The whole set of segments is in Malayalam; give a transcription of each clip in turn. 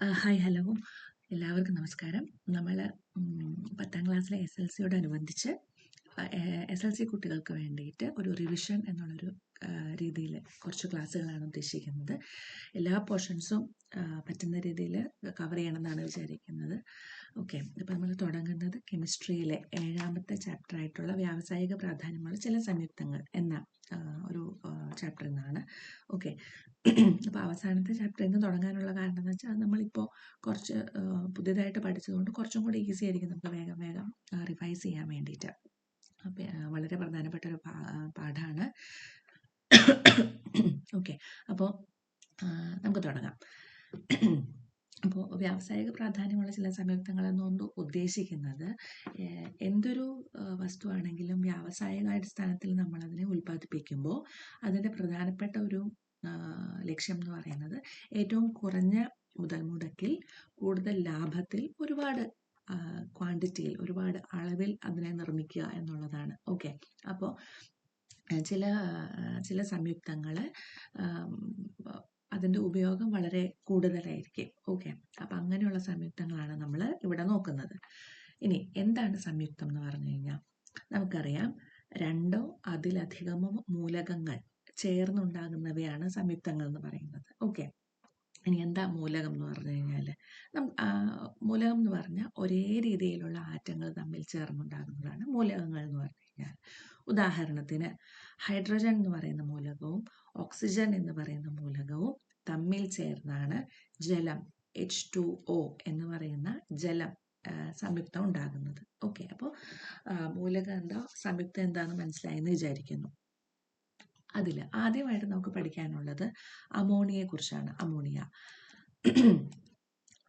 Hi hello. എല്ലാവർക്കും നമസ്കാരം. നമ്മൾ പത്താം ക്ലാസ്സിലെ എസ് എൽ സിയോടനുബന്ധിച്ച് എസ് എൽ സി കുട്ടികൾക്ക് വേണ്ടിയിട്ട് ഒരു റിവിഷൻ എന്നുള്ളൊരു രീതിയിൽ കുറച്ച് ക്ലാസ്സുകളാണ് ഉദ്ദേശിക്കുന്നത്. എല്ലാ പോർഷൻസും പറ്റുന്ന രീതിയിൽ കവർ ചെയ്യണമെന്നാണ് വിചാരിക്കുന്നത്. ഓക്കെ അപ്പോൾ നമ്മൾ തുടങ്ങുന്നത് കെമിസ്ട്രിയിലെ ഏഴാമത്തെ ചാപ്റ്റർ ആയിട്ടുള്ള വ്യാവസായിക പ്രാധാന്യമുള്ള ചില സംയുക്തങ്ങൾ എന്ന ഒരു ചാപ്റ്ററിൽ നിന്നാണ്. ഓക്കെ അപ്പോൾ അവസാനത്തെ ചാപ്റ്ററിൽ നിന്ന് തുടങ്ങാനുള്ള കാരണം എന്ന് വെച്ചാൽ നമ്മളിപ്പോൾ കുറച്ച് പുതിയതായിട്ട് പഠിച്ചതുകൊണ്ട് കുറച്ചും കൂടി ഈസി ആയിരിക്കും നമുക്ക് വേഗം വേഗം റിവൈസ് ചെയ്യാൻ വേണ്ടിയിട്ട് വളരെ പ്രധാനപ്പെട്ട ഒരു പാഠമാണ് ഓക്കെ അപ്പോൾ നമുക്ക് തുടങ്ങാം. അപ്പോൾ വ്യാവസായിക പ്രാധാന്യമുള്ള ചില സംയുക്തങ്ങൾ എന്നുകൊണ്ട് ഉദ്ദേശിക്കുന്നത് എന്തൊരു വസ്തുവാണെങ്കിലും വ്യാവസായിക അടിസ്ഥാനത്തിൽ നമ്മളതിനെ ഉൽപ്പാദിപ്പിക്കുമ്പോൾ അതിന്റെ പ്രധാനപ്പെട്ട ഒരു ലക്ഷ്യം എന്ന് പറയുന്നത് ഏറ്റവും കുറഞ്ഞ മുതൽ മുടക്കിൽ കൂടുതൽ ലാഭത്തിൽ ഒരുപാട് ക്വാണ്ടിറ്റിയിൽ ഒരുപാട് അളവിൽ അതിനെ നിർമ്മിക്കുക എന്നുള്ളതാണ്. ഓക്കെ. അപ്പോൾ ചില ചില സംയുക്തങ്ങൾ അതിന്റെ ഉപയോഗം വളരെ കൂടുതലായിരിക്കും. ഓക്കെ. അപ്പം അങ്ങനെയുള്ള സംയുക്തങ്ങളാണ് നമ്മൾ ഇവിടെ നോക്കുന്നത്. ഇനി എന്താണ് സംയുക്തം എന്ന് പറഞ്ഞു കഴിഞ്ഞാൽ നമുക്കറിയാം രണ്ടോ അതിലധികമോ മൂലകങ്ങൾ ചേർന്നുണ്ടാകുന്നവയാണ് സംയുക്തങ്ങൾ എന്ന് പറയുന്നത്. ഓക്കെ ഇനി എന്താ മൂലകം എന്ന് പറഞ്ഞു കഴിഞ്ഞാൽ മൂലകം എന്ന് പറഞ്ഞാൽ ഒരേ രീതിയിലുള്ള ആറ്റങ്ങൾ തമ്മിൽ ചേർന്നുണ്ടാകുന്നതാണ് മൂലകങ്ങൾ എന്ന് പറഞ്ഞു കഴിഞ്ഞാൽ ഉദാഹരണത്തിന് ഹൈഡ്രജൻ എന്ന് പറയുന്ന മൂലകവും ഓക്സിജൻ എന്ന് പറയുന്ന മൂലകവും തമ്മിൽ ചേർന്നാണ് ജലം എച്ച് ടു ഒ എന്ന് പറയുന്ന ജലം സംയുക്തം ഉണ്ടാകുന്നത്. ഓക്കെ അപ്പോൾ മൂലകം എന്താ? സംയുക്തം എന്താണെന്ന് മനസ്സിലായെന്ന് വിചാരിക്കുന്നു. അതിൽ ആദ്യമായിട്ട് നമുക്ക് പഠിക്കാനുള്ളത് അമോണിയയെ കുറിച്ചാണ് അമോണിയ.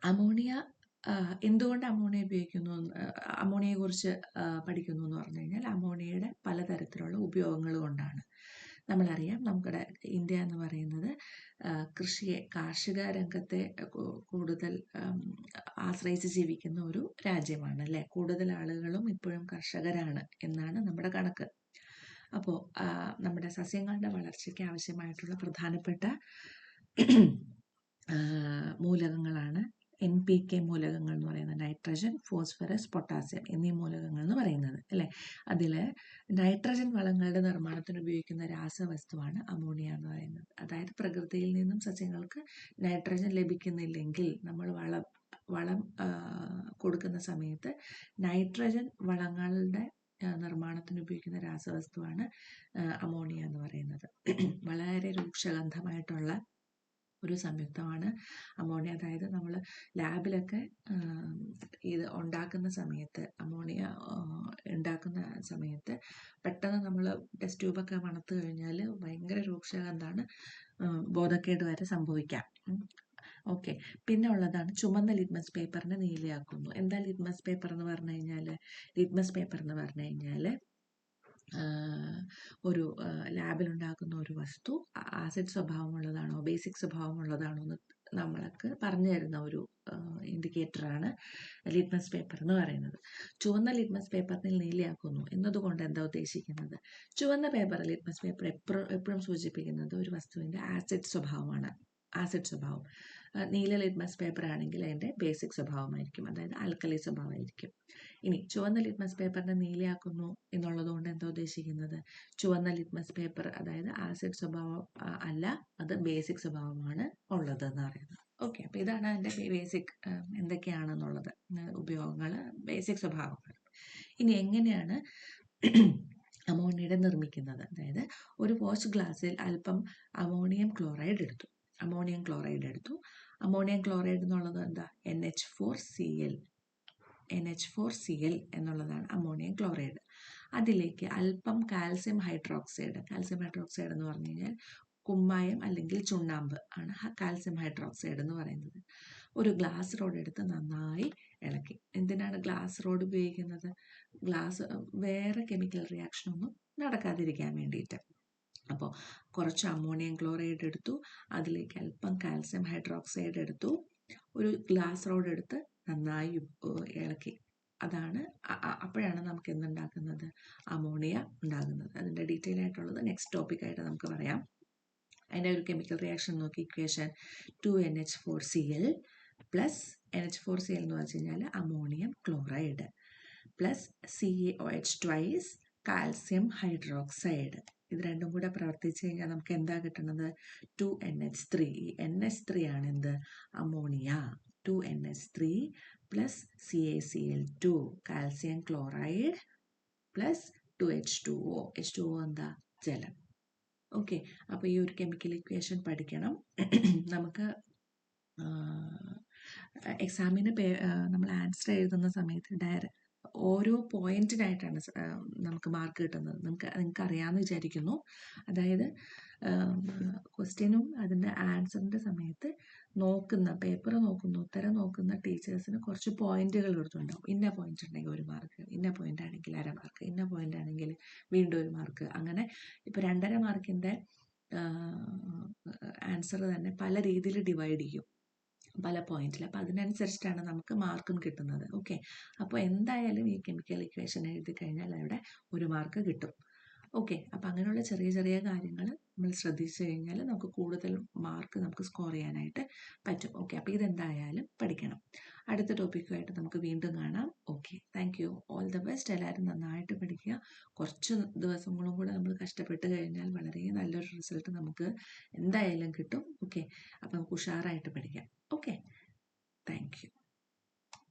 അമോണിയ എന്തുകൊണ്ട് അമോണിയ ഉപയോഗിക്കുന്നു എന്ന്, അമോണിയയെ കുറിച്ച് പഠിക്കുന്നു എന്ന് പറഞ്ഞു കഴിഞ്ഞാൽ അമോണിയയുടെ പലതരത്തിലുള്ള ഉപയോഗങ്ങൾ കൊണ്ടാണ്. നമ്മളറിയാം നമ്മുടെ ഇന്ത്യ എന്ന് പറയുന്നത് കൃഷിയെ കാർഷിക രംഗത്തെ കൂടുതൽ ആശ്രയിച്ച് ജീവിക്കുന്ന ഒരു രാജ്യമാണ് അല്ലേ? കൂടുതൽ ആളുകളും ഇപ്പോഴും കർഷകരാണ് എന്നാണ് നമ്മുടെ കണക്ക്. അപ്പോൾ നമ്മുടെ സസ്യങ്ങളുടെ വളർച്ചയ്ക്ക് ആവശ്യമായിട്ടുള്ള പ്രധാനപ്പെട്ട മൂലകങ്ങളാണ് എൻ പി കെ മൂലകങ്ങൾ എന്ന് പറയുന്നത്. നൈട്രജൻ ഫോസ്ഫറസ് പൊട്ടാസ്യം എന്നീ മൂലകങ്ങൾ എന്ന് പറയുന്നത് അല്ലേ? അതിൽ നൈട്രജൻ വളങ്ങളുടെ നിർമ്മാണത്തിന് ഉപയോഗിക്കുന്ന രാസവസ്തുവാണ് അമോണിയ എന്ന് പറയുന്നത്. അതായത് പ്രകൃതിയിൽ നിന്നും സസ്യങ്ങൾക്ക് നൈട്രജൻ ലഭിക്കുന്നില്ലെങ്കിൽ നമ്മൾ വളം വളം കൊടുക്കുന്ന സമയത്ത് നൈട്രജൻ വളങ്ങളുടെ നിർമ്മാണത്തിന് ഉപയോഗിക്കുന്ന രാസവസ്തുവാണ് അമോണിയ എന്ന് പറയുന്നത്. വളരെ രൂക്ഷഗന്ധമായിട്ടുള്ള ഒരു സംയുക്തമാണ് അമോണിയ. അതായത് നമ്മൾ ലാബിലൊക്കെ ഇത് ഉണ്ടാക്കുന്ന സമയത്ത് അമോണിയ ഉണ്ടാക്കുന്ന സമയത്ത് പെട്ടെന്ന് നമ്മൾ ടെസ്റ്റ് ട്യൂബൊക്കെ മണത്ത് കഴിഞ്ഞാൽ ഭയങ്കര രൂക്ഷഗന്ധമാണ് ആ, ബോധക്കേട് വരെ സംഭവിക്കാം. ഓക്കെ. പിന്നെ ഉള്ളതാണ് ചുമന്ന ലിറ്റ്മസ് പേപ്പറിനെ നീലയാക്കുന്നു. എന്താ ലിറ്റ്മസ് പേപ്പർ എന്ന് പറഞ്ഞു കഴിഞ്ഞാൽ ലിറ്റ്മസ് പേപ്പർ എന്ന് പറഞ്ഞു കഴിഞ്ഞാൽ ഒരു ലാബിൽ ഉണ്ടാക്കുന്ന ഒരു വസ്തു ആസിഡ് സ്വഭാവമുള്ളതാണോ ബേസിക് സ്വഭാവമുള്ളതാണോ എന്ന് നമ്മൾക്ക് പറഞ്ഞു തരുന്ന ഒരു ഇൻഡിക്കേറ്ററാണ് ലിറ്റ്മസ് പേപ്പർ എന്ന് പറയുന്നത്. ചുവന്ന ലിറ്റ്മസ് പേപ്പറിൽ നീലയാക്കുന്നു. എന്നതുകൊണ്ട് എന്താ ഉദ്ദേശിക്കുന്നത്? ചുവന്ന പേപ്പർ ലിറ്റ്മസ് പേപ്പർ എപ്പോഴും എപ്പോഴും സൂചിപ്പിക്കുന്നത് ഒരു വസ്തുവിന്റെ ആസിഡ് സ്വഭാവമാണ്. ആസിഡ് സ്വഭാവം. നീല ലിറ്റ്മസ് പേപ്പർ ആണെങ്കിൽ അതിന്റെ ബേസിക് സ്വഭാവമായിരിക്കും. അതായത് ആൽക്കലി സ്വഭാവമായിരിക്കും. ഇനി ചുവന്ന ലിറ്റ്മസ് പേപ്പറിനെ നീലയാക്കുന്നു എന്നുള്ളതുകൊണ്ട് എന്താ ഉദ്ദേശിക്കുന്നത്? ചുവന്ന ലിറ്റ്മസ് പേപ്പർ അതായത് ആസിഡ് സ്വഭാവം അല്ല അത് ബേസിക് സ്വഭാവമാണ് ഉള്ളത് എന്ന് പറയുന്നത്. ഓക്കെ അപ്പോൾ ഇതാണ് അതിന്റെ ബേസിക് എന്തൊക്കെയാണെന്നുള്ളത്. ഉപയോഗങ്ങൾ ബേസിക് സ്വഭാവങ്ങൾ. ഇനി എങ്ങനെയാണ് അമോണിയയുടെ നിർമ്മിക്കുന്നത്? അതായത് ഒരു വാഷ് ഗ്ലാസ്സിൽ അല്പം അമോണിയം ക്ലോറൈഡ് എടുത്തു. അമോണിയം ക്ലോറൈഡ് എടുത്തു. അമോണിയം ക്ലോറൈഡ് എന്നുള്ളത് എന്താ? N H four C L N H four C L എന്നുള്ളതാണ് അമോണിയം ക്ലോറൈഡ്. അതിലേക്ക് അല്പം കാൽസ്യം ഹൈഡ്രോക്സൈഡ് കാൽസ്യം ഹൈഡ്രോക്സൈഡ് എന്ന് പറഞ്ഞു കഴിഞ്ഞാൽ കുമ്മായം അല്ലെങ്കിൽ ചുണ്ണാമ്പ് ആണ് കാൽസ്യം ഹൈഡ്രോക്സൈഡ് എന്ന് പറയുന്നത്. ഒരു ഗ്ലാസ് റോഡ് എടുത്ത് നന്നായി ഇളക്കി. എന്തിനാണ് ഗ്ലാസ് റോഡ് ഉപയോഗിക്കുന്നത്? ഗ്ലാസ് വേറെ കെമിക്കൽ റിയാക്ഷൻ ഒന്നും നടക്കാതിരിക്കാൻ വേണ്ടിയിട്ട്. അപ്പോൾ കുറച്ച് അമോണിയം ക്ലോറൈഡ് എടുത്തു അതിലേക്ക് അല്പം കാൽസ്യം ഹൈഡ്രോക്സൈഡ് എടുത്തു ഒരു ഗ്ലാസ് റോഡ് എടുത്ത് നന്നായി ഇളക്കി. അതാണ് അപ്പോഴാണ് നമുക്ക് എന്തുണ്ടാക്കുന്നത്? അമോണിയ ഉണ്ടാകുന്നത്. അതിന്റെ ഡീറ്റെയിൽ ആയിട്ടുള്ളത് നെക്സ്റ്റ് ടോപ്പിക്കായിട്ട് നമുക്ക് പറയാം. അതിന്റെ ഒരു കെമിക്കൽ റിയാക്ഷൻ നോക്കി equation two N H four C L plus N H four C L എന്ന് വെച്ച് കഴിഞ്ഞാൽ ammonium chloride plus C A O H twice calcium hydroxide. ഇത് രണ്ടും കൂടെ പ്രവർത്തിച്ച് കഴിഞ്ഞാൽ നമുക്ക് എന്താ കിട്ടുന്നത്? ടു എൻ എച്ച് ത്രീ ഈ എൻ എച്ച് ത്രീ ആണ് എന്ത്? Ammonia. Two N H three plus C A C L two calcium chloride plus two H two O H two O എന്താ? ജലം. ഓക്കെ അപ്പോൾ ഈ ഒരു കെമിക്കൽ ഇക്വേഷൻ പഠിക്കണം. നമുക്ക് എക്സാമിന് നമ്മൾ ആൻസർ എഴുതുന്ന സമയത്ത് ഡയറ ഓരോ പോയിന്റിനായിട്ടാണ് നമുക്ക് മാർക്ക് കിട്ടുന്നത്. നമുക്ക് നിങ്ങൾക്ക് അറിയാമെന്ന് വിചാരിക്കുന്നു. അതായത് ക്വസ്റ്റ്യനും അതിന്റെ ആൻസറിന്റെ സമയത്ത് നോക്കുന്ന പേപ്പർ നോക്കുന്ന ഉത്തരം നോക്കുന്ന ടീച്ചേഴ്സിന് കുറച്ച് പോയിന്റുകൾ കൊടുത്തിട്ടുണ്ടാവും. ഇന്ന പോയിന്റ് ഉണ്ടെങ്കിൽ ഒരു മാർക്ക് ഇന്ന പോയിന്റ് ആണെങ്കിൽ അര മാർക്ക് ഇന്ന പോയിന്റ് ആണെങ്കിൽ വീണ്ടും ഒരു മാർക്ക്. അങ്ങനെ ഇപ്പോൾ രണ്ടര മാർക്കിന്റെ ആൻസർ തന്നെ പല രീതിയിൽ ഡിവൈഡ് ചെയ്യും. പല പോയിന്റിൽ അപ്പോൾ അതിനനുസരിച്ചിട്ടാണ് നമുക്ക് മാർക്കും കിട്ടുന്നത്. ഓക്കെ. അപ്പോൾ എന്തായാലും ഈ കെമിക്കൽ ഇക്വേഷൻ എഴുതി കഴിഞ്ഞാൽ അവിടെ ഒരു മാർക്ക് കിട്ടും. ഓക്കെ അപ്പം അങ്ങനെയുള്ള ചെറിയ ചെറിയ കാര്യങ്ങൾ നമ്മൾ ശ്രദ്ധിച്ചു കഴിഞ്ഞാൽ നമുക്ക് കൂടുതൽ മാർക്ക് നമുക്ക് സ്കോർ ചെയ്യാനായിട്ട് പറ്റും. ഓക്കെ അപ്പോൾ ഇതെന്തായാലും പഠിക്കണം. അടുത്ത ടോപ്പിക്കുമായിട്ട് നമുക്ക് വീണ്ടും കാണാം. Okay thank you all the best എല്ലാവരും നന്നായിട്ട് പഠിക്കുക. കുറച്ച് ദിവസങ്ങളും കൂടെ നമ്മൾ കഷ്ടപ്പെട്ട് കഴിഞ്ഞാൽ വളരെ നല്ലൊരു റിസൾട്ട് നമുക്ക് എന്തായാലും കിട്ടും. ഓക്കെ അപ്പോൾ നമുക്ക് ഉഷാറായിട്ട് പഠിക്കാം. Okay thank U